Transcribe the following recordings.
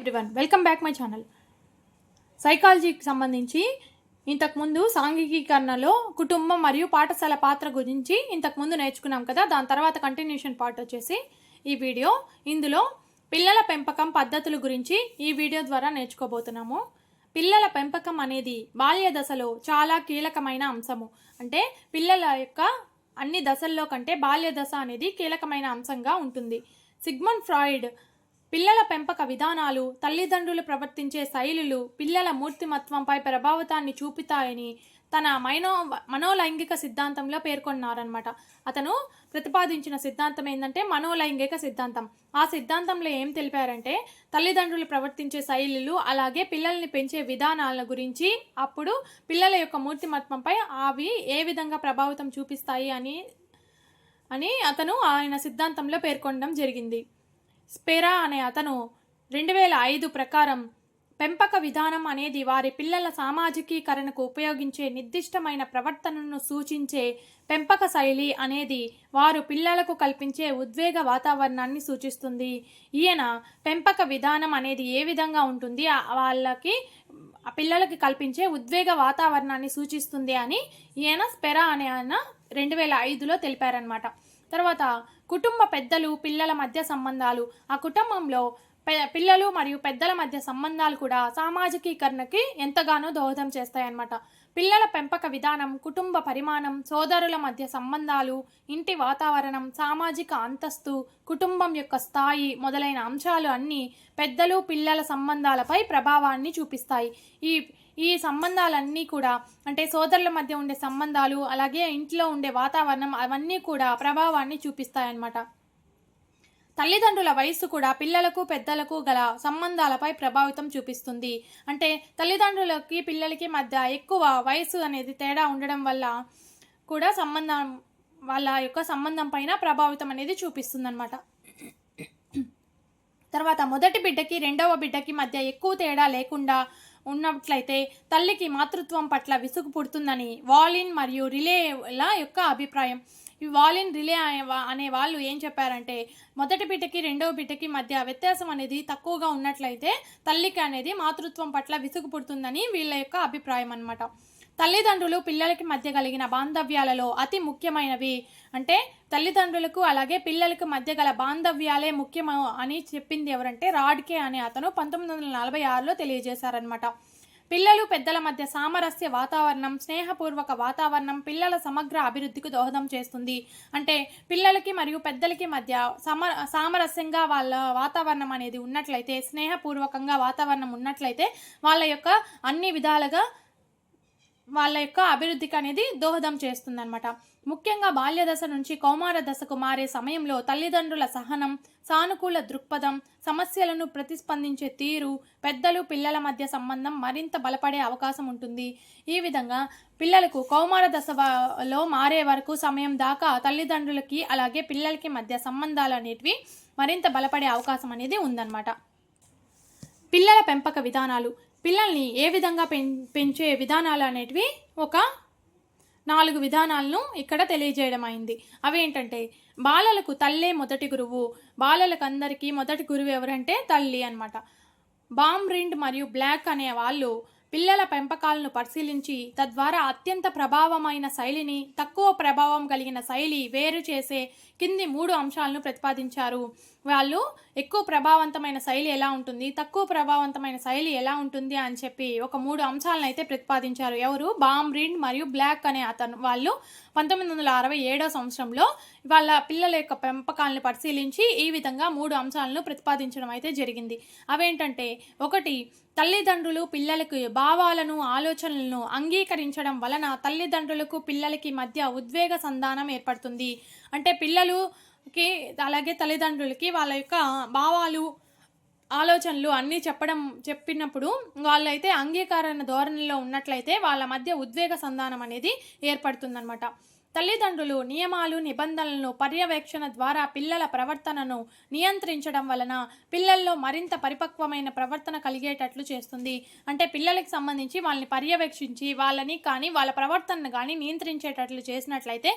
Everyone welcome back my channel. సైకాలజీకి సంబంధించి ఇంతకుముందు సాంఘికీకరణలో కుటుంబం మరియు పాఠశాల పాత్ర గురించి ఇంతకుముందు నేర్చుకున్నాం కదా దాని తర్వాత కంటిన్యూషన్ పార్ట్ వచ్చేసి ఈ వీడియో. ఇందులో పిల్లల పెంపకం పద్ధతుల గురించి ఈ వీడియో ద్వారా నేర్చుకోబోతున్నాము. పిల్లల పెంపకం అనేది బాల్య దశలో చాలా కీలకమైన అంశము. అంటే పిల్లల యొక్క అన్ని దశల్లో కంటే బాల్య దశ అనేది కీలకమైన అంశంగా ఉంటుంది. సిగ్మండ్ ఫ్రాయిడ్ పిల్లల పెంపక విధానాలు తల్లిదండ్రులు ప్రవర్తించే శైలులు పిల్లల మూర్తిమత్వంపై ప్రభావితాన్ని చూపుతాయని తన మైనో మనోలైంగిక సిద్ధాంతంలో పేర్కొన్నారనమాట అతను ప్రతిపాదించిన సిద్ధాంతం ఏంటంటే మనోలైంగిక సిద్ధాంతం. ఆ సిద్ధాంతంలో ఏం తెలిపారంటే తల్లిదండ్రులు ప్రవర్తించే శైలులు అలాగే పిల్లల్ని పెంచే విధానాల గురించి అప్పుడు పిల్లల యొక్క మూర్తిమత్వంపై అవి ఏ విధంగా ప్రభావితం చూపిస్తాయి అని అని అతను ఆయన సిద్ధాంతంలో పేర్కొనడం జరిగింది. స్పెరా అనే అతను రెండు వేల ఐదు ప్రకారం పెంపక విధానం అనేది వారి పిల్లల సామాజికీకరణకు ఉపయోగించే నిర్దిష్టమైన ప్రవర్తనను సూచించే పెంపక శైలి అనేది వారు పిల్లలకు కల్పించే ఉద్వేగ వాతావరణాన్ని సూచిస్తుంది. ఈయన పెంపక విధానం అనేది ఏ విధంగా ఉంటుంది? వాళ్ళకి పిల్లలకి కల్పించే ఉద్వేగ వాతావరణాన్ని సూచిస్తుంది అని ఈయన స్పెరా అనే ఆయన రెండు వేల ఐదులో తెలిపారనమాట తర్వాత కుటుంబ పెద్దలు పిల్లల మధ్య సంబంధాలు. ఆ కుటుంబంలో పె- పిల్లలు మరియు పెద్దల మధ్య సంబంధాలు కూడా సామాజికీకరణకి ఎంతగానో దోహదం చేస్తాయన్నమాట. పిల్లల పెంపక విధానం కుటుంబ పరిమాణం సోదరుల మధ్య సంబంధాలు ఇంటి వాతావరణం సామాజిక అంతస్తు కుటుంబం యొక్క స్థాయి మొదలైన అంశాలు అన్నీ పెద్దలు పిల్లల సంబంధాలపై ప్రభావాన్ని చూపిస్తాయి. ఈ ఈ సంబంధాలన్నీ కూడా అంటే సోదరుల మధ్య ఉండే సంబంధాలు అలాగే ఇంట్లో ఉండే వాతావరణం అవన్నీ కూడా ప్రభావాన్ని చూపిస్తాయన్నమాట. తల్లిదండ్రుల వయస్సు కూడా పిల్లలకు పెద్దలకు గల సంబంధాలపై ప్రభావితం చూపిస్తుంది. అంటే తల్లిదండ్రులకి పిల్లలకి మధ్య ఎక్కువ వయసు అనేది తేడా ఉండడం వల్ల కూడా సంబంధం వాళ్ళ యొక్క సంబంధం పైన ప్రభావితం అనేది చూపిస్తుందన్నమాట. తర్వాత మొదటి బిడ్డకి రెండవ బిడ్డకి మధ్య ఎక్కువ తేడా లేకుండా ఉన్నట్లయితే తల్లికి మాతృత్వం పట్ల విసుగు పుడుతుందని వాలిన్ మరియు రిలేల యొక్క అభిప్రాయం. ఈ వాలిన్ రిలే అనే వాళ్ళు ఏం చెప్పారంటే మొదటి బిడ్డకి రెండవ బిడ్డకి మధ్య వ్యత్యాసం అనేది తక్కువగా ఉన్నట్లయితే తల్లికి అనేది మాతృత్వం పట్ల విసుగు పుడుతుందని వీళ్ళ యొక్క అభిప్రాయం అనమాట తల్లిదండ్రులు పిల్లలకి మధ్య కలిగిన బాంధవ్యాలలో అతి ముఖ్యమైనవి. అంటే తల్లిదండ్రులకు అలాగే పిల్లలకు మధ్య గల బాంధవ్యాలే ముఖ్యము అని చెప్పింది ఎవరంటే రాడ్కే అనే అతను పంతొమ్మిది వందల నలభై ఆరులో తెలియజేశారనమాట పిల్లలు పెద్దల మధ్య సామరస్య వాతావరణం స్నేహపూర్వక వాతావరణం పిల్లల సమగ్ర అభివృద్ధికి దోహదం చేస్తుంది. అంటే పిల్లలకి మరియు పెద్దలకి మధ్య సమ సామరస్యంగా వాళ్ళ వాతావరణం అనేది ఉన్నట్లయితే స్నేహపూర్వకంగా వాతావరణం ఉన్నట్లయితే వాళ్ళ యొక్క అన్ని విధాలుగా వాళ్ళ యొక్క అభివృద్ధికి అనేది దోహదం చేస్తుందన్నమాట. ముఖ్యంగా బాల్య దశ నుంచి కౌమార దశకు మారే సమయంలో తల్లిదండ్రుల సహనం సానుకూల దృక్పథం సమస్యలను ప్రతిస్పందించే తీరు పెద్దలు పిల్లల మధ్య సంబంధం మరింత బలపడే అవకాశం ఉంటుంది. ఈ విధంగా పిల్లలకు కౌమార దశలో మారే వరకు సమయం దాకా తల్లిదండ్రులకి అలాగే పిల్లలకి మధ్య సంబంధాలు అనేటివి మరింత బలపడే అవకాశం అనేది ఉందన్నమాట. పిల్లల పెంపక విధానాలు పిల్లల్ని ఏ విధంగా పెం పెంచే విధానాలు అనేటివి ఒక నాలుగు విధానాలను ఇక్కడ తెలియజేయడం అయింది అవేంటంటే బాలలకు తల్లే మొదటి గురువు బాలలకు అందరికీ మొదటి గురువు ఎవరంటే తల్లి అనమాట బామ్ రిండ్ మరియు బ్లాక్ అనే వాళ్ళు పిల్లల పెంపకాలను పరిశీలించి తద్వారా అత్యంత ప్రభావమైన శైలిని తక్కువ ప్రభావం కలిగిన శైలి వేరు చేసే కింది మూడు అంశాలను ప్రతిపాదించారు. వాళ్ళు ఎక్కువ ప్రభావవంతమైన శైలి ఎలా ఉంటుంది తక్కువ ప్రభావవంతమైన శైలి ఎలా ఉంటుంది అని చెప్పి ఒక మూడు అంశాలను అయితే ప్రతిపాదించారు. ఎవరు? బామ్ రిండ్ మరియు బ్లాక్ అనే అతను. వాళ్ళు పంతొమ్మిది వందల అరవై ఏడో సంవత్సరంలో వాళ్ళ పిల్లల యొక్క పెంపకాలను పరిశీలించి ఈ విధంగా మూడు అంశాలను ప్రతిపాదించడం అయితే జరిగింది. అవేంటంటే ఒకటి తల్లిదండ్రులు పిల్లలకు భావాలను ఆలోచనలను అంగీకరించడం వలన తల్లిదండ్రులకు పిల్లలకి మధ్య ఉద్వేగ సంధానం ఏర్పడుతుంది. అంటే పిల్లలు పిల్లలుకి అలాగే తల్లిదండ్రులకి వాళ్ళ యొక్క భావాలు ఆలోచనలు అన్నీ చెప్పడం చెప్పినప్పుడు వాళ్ళైతే అంగీకారణ ధోరణిలో ఉన్నట్లయితే వాళ్ళ మధ్య ఉద్వేగ సంధానం అనేది ఏర్పడుతుందన్నమాట. తల్లిదండ్రులు నియమాలు నిబంధనలను పర్యవేక్షణ ద్వారా పిల్లల ప్రవర్తనను నియంత్రించడం వలన పిల్లల్లో మరింత పరిపక్వమైన ప్రవర్తన కలిగేటట్లు చేస్తుంది. అంటే పిల్లలకి సంబంధించి వాళ్ళని పర్యవేక్షించి వాళ్ళని కానీ వాళ్ళ ప్రవర్తనను కానీ నియంత్రించేటట్లు చేసినట్లయితే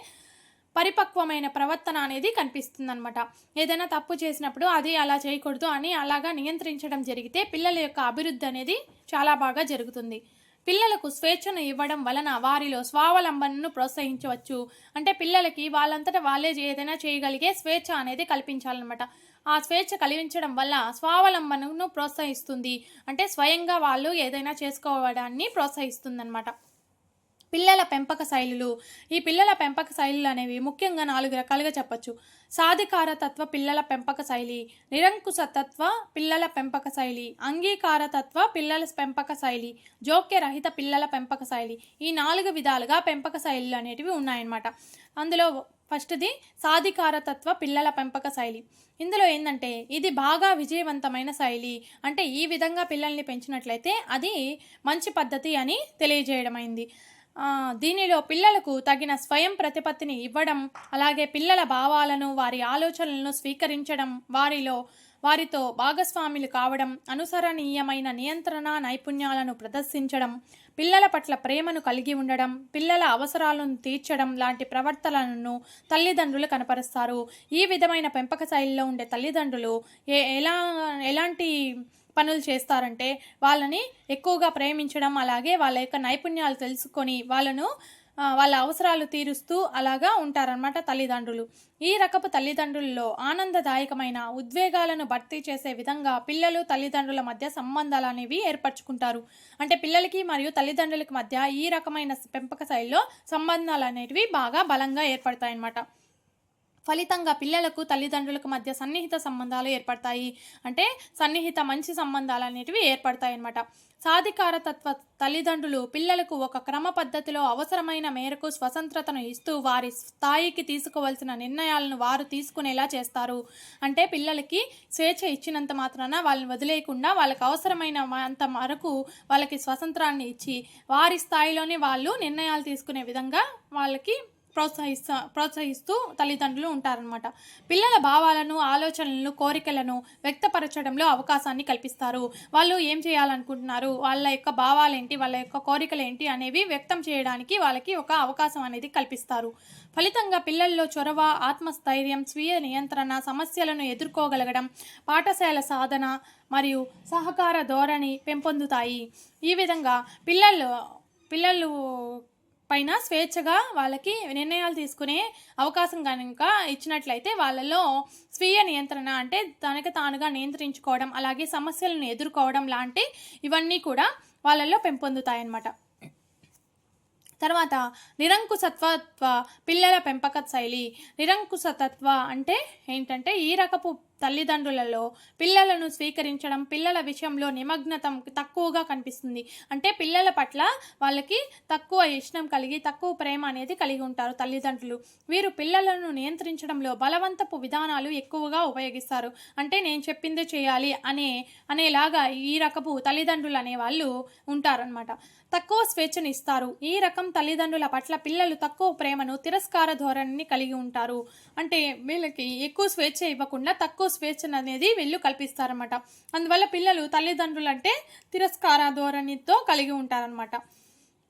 పరిపక్వమైన ప్రవర్తన అనేది కనిపిస్తుందన్నమాట. ఏదైనా తప్పు చేసినప్పుడు అది అలా చేయకూడదు అని అలాగా నియంత్రించడం జరిగితే పిల్లల యొక్క అభివృద్ధి అనేది చాలా బాగా జరుగుతుంది. పిల్లలకు స్వేచ్ఛను ఇవ్వడం వలన వారిలో స్వావలంబనను ప్రోత్సహించవచ్చు. అంటే పిల్లలకి వాళ్ళంతటా వాళ్ళే ఏదైనా చేయగలిగే స్వేచ్ఛ అనేది కల్పించాలన్నమాట. ఆ స్వేచ్ఛ కలిగించడం వల్ల స్వావలంబనను ప్రోత్సహిస్తుంది. అంటే స్వయంగా వాళ్ళు ఏదైనా చేసుకోవడాన్ని ప్రోత్సహిస్తుందన్నమాట. పిల్లల పెంపక శైలులు. ఈ పిల్లల పెంపక శైలులు అనేవి ముఖ్యంగా నాలుగు రకాలుగా చెప్పొచ్చు. సాధికారతత్వ పిల్లల పెంపక శైలి నిరంకుశతత్వ పిల్లల పెంపక శైలి అంగీకారతత్వ పిల్లల పెంపక శైలి జోక్యరహిత పిల్లల పెంపక శైలి. ఈ నాలుగు విధాలుగా పెంపక శైలులు అనేటివి ఉన్నాయన్నమాట. అందులో ఫస్ట్ది సాధికారతత్వ పిల్లల పెంపక శైలి. ఇందులో ఏంటంటే ఇది బాగా విజయవంతమైన శైలి. అంటే ఈ విధంగా పిల్లల్ని పెంచినట్లయితే అది మంచి పద్ధతి అని తెలియజేయడమైంది. దీనిలో పిల్లలకు తగిన స్వయం ప్రతిపత్తిని ఇవ్వడం అలాగే పిల్లల భావాలను వారి ఆలోచనలను స్వీకరించడం వారిలో వారితో భాగస్వాములు కావడం అనుసరణీయమైన నియంత్రణ నైపుణ్యాలను ప్రదర్శించడం పిల్లల పట్ల ప్రేమను కలిగి ఉండడం పిల్లల అవసరాలను తీర్చడం లాంటి ప్రవర్తనలను తల్లిదండ్రులు కనపరుస్తారు. ఈ విధమైన పెంపక శైలిలో ఉండే తల్లిదండ్రులు ఏ ఎలా ఎలాంటి పనులు చేస్తారంటే వాళ్ళని ఎక్కువగా ప్రేమించడం అలాగే వాళ్ళ యొక్క నైపుణ్యాలు తెలుసుకొని వాళ్ళను వాళ్ళ అవసరాలు తీరుస్తూ అలాగా ఉంటారనమాట తల్లిదండ్రులు. ఈ రకపు తల్లిదండ్రుల్లో ఆనందదాయకమైన ఉద్వేగాలను భర్తీ చేసే విధంగా పిల్లలు తల్లిదండ్రుల మధ్య సంబంధాలు అనేవి ఏర్పరచుకుంటారు. అంటే పిల్లలకి మరియు తల్లిదండ్రులకి మధ్య ఈ రకమైన పెంపక శైలిలో సంబంధాలు అనేటివి బాగా బలంగా ఏర్పడతాయి అన్నమాట ఫలితంగా పిల్లలకు తల్లిదండ్రులకు మధ్య సన్నిహిత సంబంధాలు ఏర్పడతాయి. అంటే సన్నిహిత మంచి సంబంధాలు అనేటివి ఏర్పడతాయి అన్నమాట సాధికారతత్వ తల్లిదండ్రులు పిల్లలకు ఒక క్రమ పద్ధతిలో అవసరమైన మేరకు స్వతంత్రతను ఇస్తూ వారి స్థాయికి తీసుకోవాల్సిన నిర్ణయాలను వారు తీసుకునేలా చేస్తారు. అంటే పిల్లలకి స్వేచ్ఛ ఇచ్చినంత మాత్రాన వాళ్ళని వదిలేయకుండా వాళ్ళకి అవసరమైన అంత వరకు వాళ్ళకి స్వతంత్రాన్ని ఇచ్చి వారి స్థాయిలోనే వాళ్ళు నిర్ణయాలు తీసుకునే విధంగా వాళ్ళకి ప్రోత్సహిస్తా ప్రోత్సహిస్తూ తల్లిదండ్రులు ఉంటారనమాట పిల్లల భావాలను ఆలోచనలను కోరికలను వ్యక్తపరచడంలో అవకాశాన్ని కల్పిస్తారు. వాళ్ళు ఏం చేయాలనుకుంటున్నారు? వాళ్ళ యొక్క భావాలేంటి? వాళ్ళ యొక్క కోరికలు ఏంటి అనేవి వ్యక్తం చేయడానికి వాళ్ళకి ఒక అవకాశం అనేది కల్పిస్తారు. ఫలితంగా పిల్లల్లో చొరవ ఆత్మస్థైర్యం స్వీయ నియంత్రణ సమస్యలను ఎదుర్కోగలగడం పాఠశాల సాధన మరియు సహకార ధోరణి పెంపొందుతాయి. ఈ విధంగా పిల్లలు పిల్లలు పైన స్వేచ్ఛగా వాళ్ళకి నిర్ణయాలు తీసుకునే అవకాశం కనుక ఇచ్చినట్లయితే వాళ్ళలో స్వీయ నియంత్రణ అంటే తనకి తానుగా నియంత్రించుకోవడం అలాగే సమస్యలను ఎదుర్కోవడం లాంటి ఇవన్నీ కూడా వాళ్ళల్లో పెంపొందుతాయన్నమాట. తర్వాత నిరంకుశత్వత్వ పిల్లల పెంపక శైలి. నిరంకుశతత్వ అంటే ఏంటంటే ఈ రకపు తల్లిదండ్రులలో పిల్లలను స్వీకరించడం పిల్లల విషయంలో నిమగ్నతం తక్కువగా కనిపిస్తుంది. అంటే పిల్లల పట్ల వాళ్ళకి తక్కువ ఇష్టం కలిగి తక్కువ ప్రేమ అనేది కలిగి ఉంటారు తల్లిదండ్రులు. వీరు పిల్లలను నియంత్రించడంలో బలవంతపు విధానాలు ఎక్కువగా ఉపయోగిస్తారు. అంటే నేను చెప్పిందే చేయాలి అనే అనేలాగా ఈ రకపు తల్లిదండ్రులు అనే వాళ్ళు ఉంటారనమాట తక్కువ స్వేచ్ఛను ఇస్తారు. ఈ రకం తల్లిదండ్రుల పట్ల పిల్లలు తక్కువ ప్రేమను తిరస్కార ధోరణిని కలిగి ఉంటారు. అంటే వీళ్ళకి ఎక్కువ స్వేచ్ఛ ఇవ్వకుండా తక్కువ స్వేచ్ఛను అనేది వీళ్ళు కల్పిస్తారన్నమాట. అందువల్ల పిల్లలు తల్లిదండ్రులు అంటే తిరస్కార ధోరణితో కలిగి ఉంటారనమాట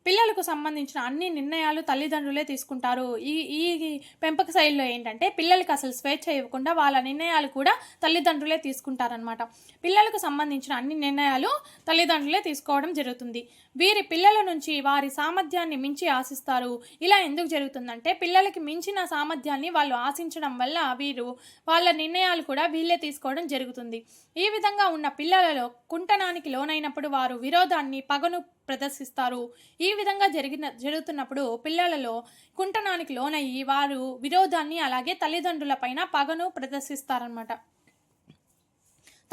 పిల్లలకు సంబంధించిన అన్ని నిర్ణయాలు తల్లిదండ్రులే తీసుకుంటారు. ఈ ఈ పెంపక శైలిలో ఏంటంటే పిల్లలకి అసలు స్వేచ్ఛ ఇవ్వకుండా వాళ్ళ నిర్ణయాలు కూడా తల్లిదండ్రులే తీసుకుంటారనమాట పిల్లలకు సంబంధించిన అన్ని నిర్ణయాలు తల్లిదండ్రులే తీసుకోవడం జరుగుతుంది. వీరి పిల్లల నుంచి వారి సామర్థ్యాన్ని మించి ఆశిస్తారు. ఇలా ఎందుకు జరుగుతుందంటే పిల్లలకి మించిన సామర్థ్యాన్ని వాళ్ళు ఆశించడం వల్ల వీరు వాళ్ళ నిర్ణయాలు కూడా వీళ్ళే తీసుకోవడం జరుగుతుంది. ఈ విధంగా ఉన్న పిల్లలలో కుంటనానికి లోనైనప్పుడు వారు విరోధాన్ని పగను ప్రదర్శిస్తారు. ఈ విధంగా జరిగిన జరుగుతున్నప్పుడు పిల్లలలో కుంటనానికి లోనయ్యి వారు విరోధాన్ని అలాగే తల్లిదండ్రులపైన పగను ప్రదర్శిస్తారనమాట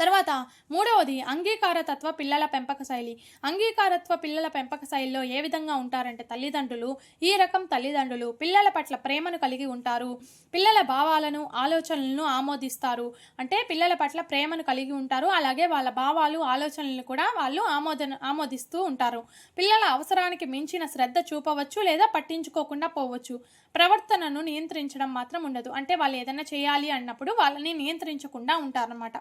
తర్వాత మూడవది అంగీకారతత్వ పిల్లల పెంపక శైలి. అంగీకారత్వ పిల్లల పెంపక శైలిలో ఏ విధంగా ఉంటారంటే తల్లిదండ్రులు ఈ రకం తల్లిదండ్రులు పిల్లల పట్ల ప్రేమను కలిగి ఉంటారు. పిల్లల భావాలను ఆలోచనలను ఆమోదిస్తారు. అంటే పిల్లల పట్ల ప్రేమను కలిగి ఉంటారు. అలాగే వాళ్ళ భావాలు ఆలోచనలను కూడా వాళ్ళు ఆమోదన ఆమోదిస్తూ ఉంటారు. పిల్లల అవసరానికి మించిన శ్రద్ధ చూపవచ్చు లేదా పట్టించుకోకుండా పోవచ్చు. ప్రవర్తనను నియంత్రించడం మాత్రం ఉండదు. అంటే వాళ్ళు ఏదైనా చేయాలి అన్నప్పుడు వాళ్ళని నియంత్రించకుండా ఉంటారన్నమాట.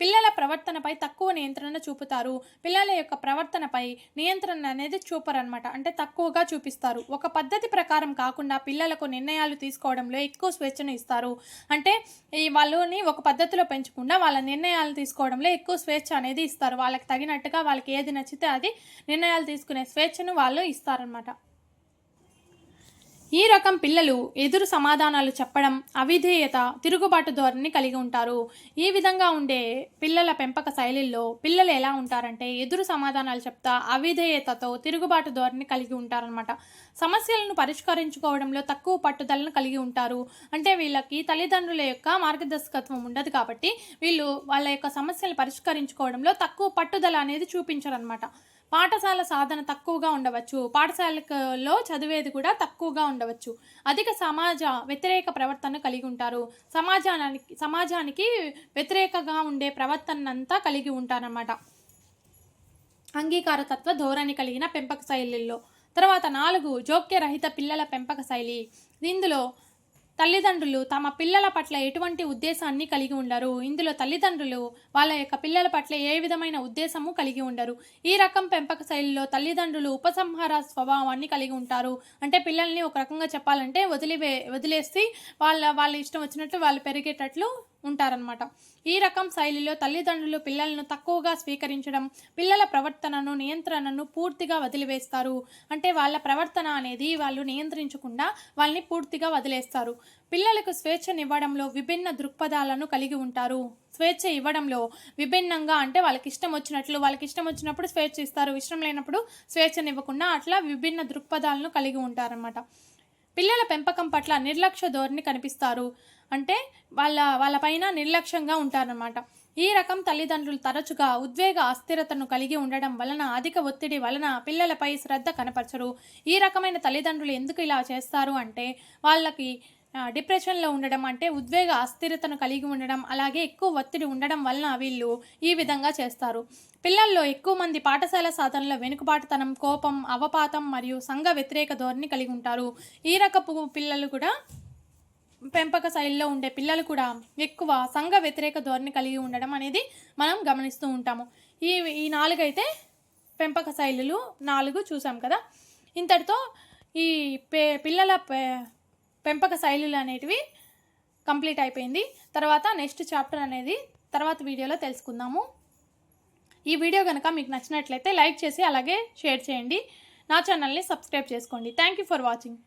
పిల్లల ప్రవర్తనపై తక్కువ నియంత్రణ చూపుతారు. పిల్లల యొక్క ప్రవర్తనపై నియంత్రణ అనేది చూపరనమాట అంటే తక్కువగా చూపిస్తారు. ఒక పద్ధతి ప్రకారం కాకుండా పిల్లలకు నిర్ణయాలు తీసుకోవడంలో ఎక్కువ స్వేచ్ఛను ఇస్తారు. అంటే ఈ వాళ్ళని ఒక పద్ధతిలో పెంచకుండా వాళ్ళ నిర్ణయాలు తీసుకోవడంలో ఎక్కువ స్వేచ్ఛ అనేది ఇస్తారు. వాళ్ళకి తగినట్టుగా వాళ్ళకి ఏది నచ్చితే అది నిర్ణయాలు తీసుకునే స్వేచ్ఛను వాళ్ళు ఇస్తారనమాట ఈ రకం పిల్లలు ఎదురు సమాధానాలు చెప్పడం అవిధేయత తిరుగుబాటు ధోరణి కలిగి ఉంటారు. ఈ విధంగా ఉండే పిల్లల పెంపక శైలిల్లో పిల్లలు ఎలా ఉంటారంటే ఎదురు సమాధానాలు చెప్తా అవిధేయతతో తిరుగుబాటు ధోరణి కలిగి ఉంటారనమాట సమస్యలను పరిష్కరించుకోవడంలో తక్కువ పట్టుదలను కలిగి ఉంటారు. అంటే వీళ్ళకి తల్లిదండ్రుల యొక్క మార్గదర్శకత్వం ఉండదు కాబట్టి వీళ్ళు వాళ్ళ యొక్క సమస్యలు పరిష్కరించుకోవడంలో తక్కువ పట్టుదల అనేది చూపించరనమాట పాఠశాల సాధన తక్కువగా ఉండవచ్చు. పాఠశాలలో చదివేది కూడా తక్కువగా ఉండవచ్చు. అధిక సమాజ వ్యతిరేక ప్రవర్తన కలిగి ఉంటారు. సమాజానికి సమాజానికి వ్యతిరేకంగా ఉండే ప్రవర్తనంతా కలిగి ఉంటారన్నమాట. అంగీకారతత్వ ధోరణి కలిగిన పెంపక శైలిల్లో. తర్వాత నాలుగు జోక్యరహిత పిల్లల పెంపక శైలి. ఇందులో తల్లిదండ్రులు తమ పిల్లల పట్ల ఎటువంటి ఉద్దేశాన్ని కలిగి ఉండరు. ఇందులో తల్లిదండ్రులు వాళ్ళ యొక్క పిల్లల పట్ల ఏ విధమైన ఉద్దేశము కలిగి ఉండరు. ఈ రకం పెంపక శైలిలో తల్లిదండ్రులు ఉపసంహార స్వభావాన్ని కలిగి ఉంటారు. అంటే పిల్లల్ని ఒక రకంగా చెప్పాలంటే వదిలివే వదిలేసి వాళ్ళ వాళ్ళ ఇష్టం వచ్చినట్లు వాళ్ళు పెరిగేటట్లు ఉంటారనమాట ఈ రకం శైలిలో తల్లిదండ్రులు పిల్లలను తక్కువగా స్వీకరించడం పిల్లల ప్రవర్తనను నియంత్రణను పూర్తిగా వదిలివేస్తారు. అంటే వాళ్ళ ప్రవర్తన అనేది వాళ్ళు నియంత్రించకుండా వాళ్ళని పూర్తిగా వదిలేస్తారు. పిల్లలకు స్వేచ్ఛనివ్వడంలో విభిన్న దృక్పథాలను కలిగి ఉంటారు. స్వేచ్ఛ ఇవ్వడంలో విభిన్నంగా అంటే వాళ్ళకి ఇష్టం వచ్చినట్లు వాళ్ళకి ఇష్టం వచ్చినప్పుడు స్వేచ్ఛ ఇస్తారు. ఇష్టం లేనప్పుడు స్వేచ్ఛనివ్వకుండా అట్లా విభిన్న దృక్పథాలను కలిగి ఉంటారన్నమాట. పిల్లల పెంపకం పట్ల నిర్లక్ష్య ధోరణి కనిపిస్తారు. అంటే వాళ్ళ వాళ్ళపైన నిర్లక్ష్యంగా ఉంటారనమాట ఈ రకం తల్లిదండ్రులు తరచుగా ఉద్వేగ అస్థిరతను కలిగి ఉండడం వలన అధిక ఒత్తిడి వలన పిల్లలపై శ్రద్ధ కనపరచరు. ఈ రకమైన తల్లిదండ్రులు ఎందుకు ఇలా చేస్తారు అంటే వాళ్ళకి డిప్రెషన్లో ఉండడం అంటే ఉద్వేగ అస్థిరతను కలిగి ఉండడం అలాగే ఎక్కువ ఒత్తిడి ఉండడం వలన వీళ్ళు ఈ విధంగా చేస్తారు. పిల్లల్లో ఎక్కువ మంది పాఠశాల సాధనలో వెనుకబాటుతనం కోపం అవపాతం మరియు సంఘ వ్యతిరేక ధోరణి కలిగి ఉంటారు. ఈ రకపు పిల్లలు కూడా పెంపక శైలిలో ఉండే పిల్లలు కూడా ఎక్కువ సంఘ వ్యతిరేక ధోరణి కలిగి ఉండడం అనేది మనం గమనిస్తూ ఉంటాము. ఈ ఈ నాలుగైతే పెంపక శైలులు నాలుగు చూసాం కదా. ఇంతటితో ఈ పే పిల్లల పెంపక శైలులు అనేటివి కంప్లీట్ అయిపోయింది. తర్వాత నెక్స్ట్ చాప్టర్ అనేది తర్వాత వీడియోలో తెలుసుకుందాము. ఈ వీడియో కనుక మీకు నచ్చినట్లయితే లైక్ చేసి అలాగే షేర్ చేయండి. నా ఛానల్ని సబ్స్క్రైబ్ చేసుకోండి. Thank you for watching